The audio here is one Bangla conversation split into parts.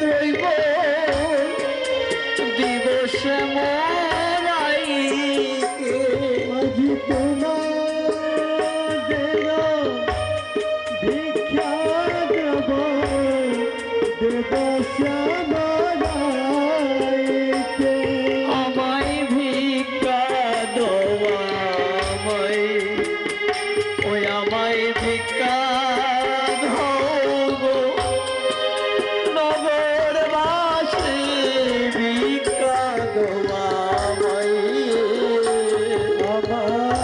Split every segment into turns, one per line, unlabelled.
stay Baba.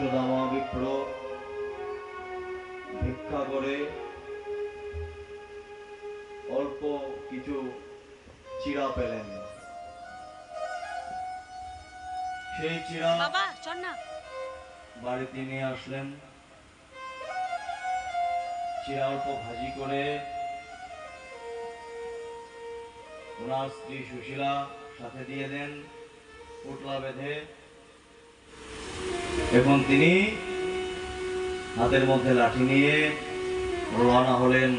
বিশ্বদামা বিপ্র ভিক্ষা করে অল্প কিছু চিরা পেলেন। সেই চিরা বাড়িতে নিয়ে আসলেন। চিরা অল্প ভাজি করে ওনার স্ত্রী সুশীলা সাথে দিয়ে দেন পুটলা বেঁধে এবং তিনি
হাতের মধ্যে লাঠি নিয়ে রওনা হলেন